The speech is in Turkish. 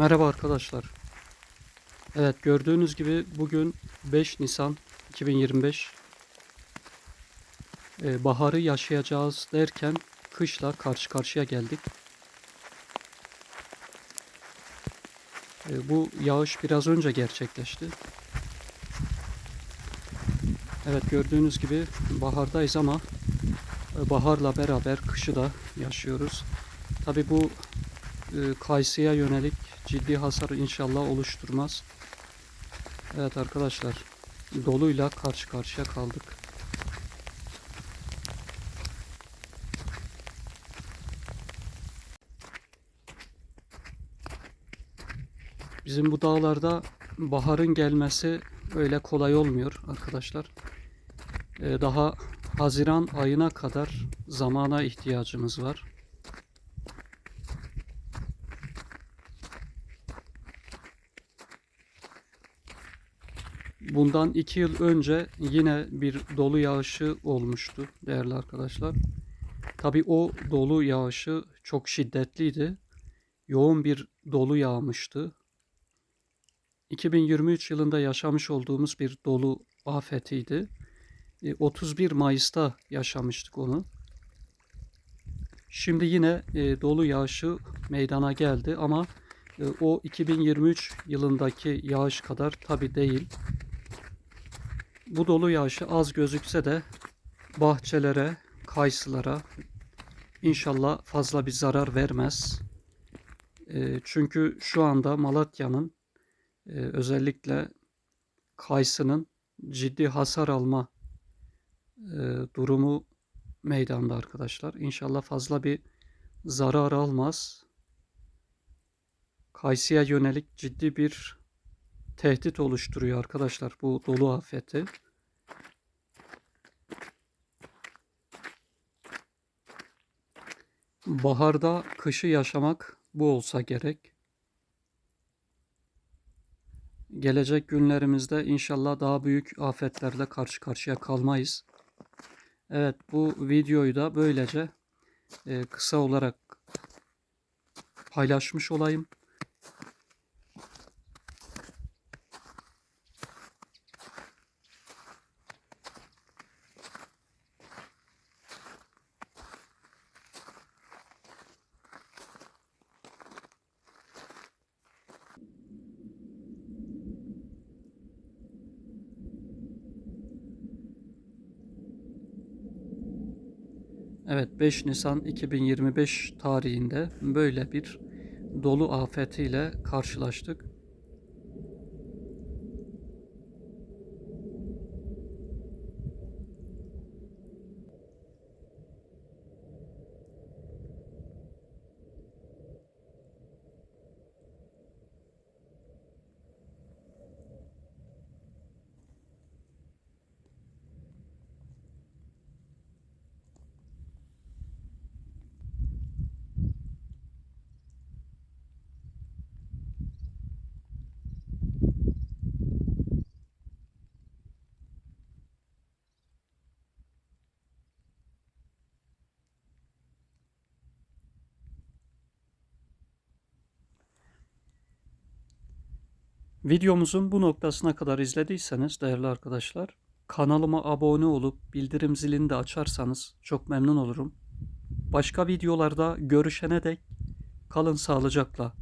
Merhaba arkadaşlar. Evet gördüğünüz gibi bugün 5 Nisan 2025. Ee, baharı yaşayacağız derken kışla karşı karşıya geldik. Ee, bu yağış biraz önce gerçekleşti. Evet gördüğünüz gibi bahardayız ama e, baharla beraber kışı da yaşıyoruz. Tabi bu kayısıya yönelik ciddi hasar inşallah oluşturmaz. Evet arkadaşlar doluyla karşı karşıya kaldık. Bizim bu dağlarda baharın gelmesi öyle kolay olmuyor arkadaşlar. Ee, daha Haziran ayına kadar zamana ihtiyacımız var. Bundan iki yıl önce yine bir dolu yağışı olmuştu değerli arkadaşlar. Tabi o dolu yağışı çok şiddetliydi. Yoğun bir dolu yağmıştı. 2023 yılında yaşamış olduğumuz bir dolu afetiydi. E, 31 Mayıs'ta yaşamıştık onu. Şimdi yine e, dolu yağışı meydana geldi ama e, o 2023 yılındaki yağış kadar tabi değil. Bu dolu yağışı az gözükse de bahçelere, kayısılara inşallah fazla bir zarar vermez. E, çünkü şu anda Malatya'nın e, özellikle kayısının ciddi hasar alma e, durumu meydanda arkadaşlar. İnşallah fazla bir zarar almaz. Kayısıya yönelik ciddi bir tehdit oluşturuyor arkadaşlar bu dolu afeti. Baharda kışı yaşamak bu olsa gerek. Gelecek günlerimizde inşallah daha büyük afetlerle karşı karşıya kalmayız. Evet bu videoyu da böylece e, kısa olarak paylaşmış olayım. Evet 5 Nisan 2025 tarihinde böyle bir dolu afetiyle karşılaştık. Videomuzun bu noktasına kadar izlediyseniz değerli arkadaşlar kanalıma abone olup bildirim zilini de açarsanız çok memnun olurum. Başka videolarda görüşene dek kalın sağlıcakla.